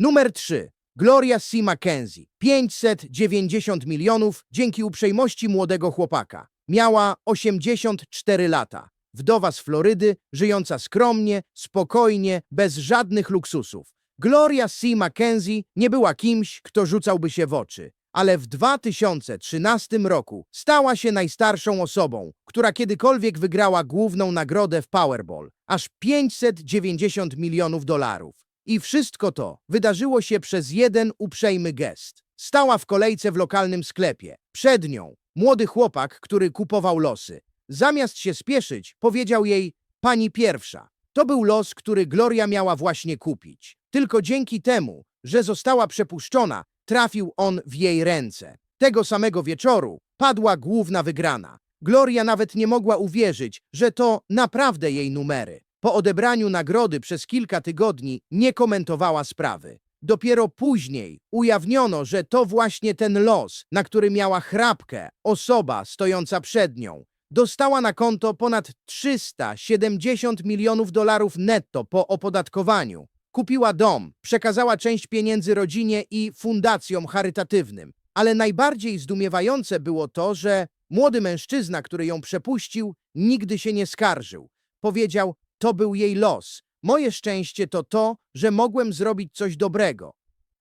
Numer 3. Gloria C. Mackenzie. 590 milionów dzięki uprzejmości młodego chłopaka. Miała 84 lata. Wdowa z Florydy, żyjąca skromnie, spokojnie, bez żadnych luksusów. Gloria C. Mackenzie nie była kimś, kto rzucałby się w oczy, ale w 2013 roku stała się najstarszą osobą, która kiedykolwiek wygrała główną nagrodę w Powerball, aż 590 milionów dolarów. I wszystko to wydarzyło się przez jeden uprzejmy gest. Stała w kolejce w lokalnym sklepie. Przed nią młody chłopak, który kupował losy. Zamiast się spieszyć, powiedział jej pani pierwsza. To był los, który Gloria miała właśnie kupić. Tylko dzięki temu, że została przepuszczona, trafił on w jej ręce. Tego samego wieczoru padła główna wygrana. Gloria nawet nie mogła uwierzyć, że to naprawdę jej numery. Po odebraniu nagrody przez kilka tygodni nie komentowała sprawy. Dopiero później ujawniono, że to właśnie ten los, na który miała chrapkę osoba stojąca przed nią. Dostała na konto ponad 370 milionów dolarów netto po opodatkowaniu. Kupiła dom, przekazała część pieniędzy rodzinie i fundacjom charytatywnym. Ale najbardziej zdumiewające było to, że młody mężczyzna, który ją przepuścił, nigdy się nie skarżył. Powiedział, to był jej los. Moje szczęście to to, że mogłem zrobić coś dobrego.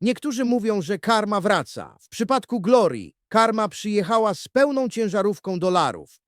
Niektórzy mówią, że karma wraca. W przypadku Glorii karma przyjechała z pełną ciężarówką dolarów.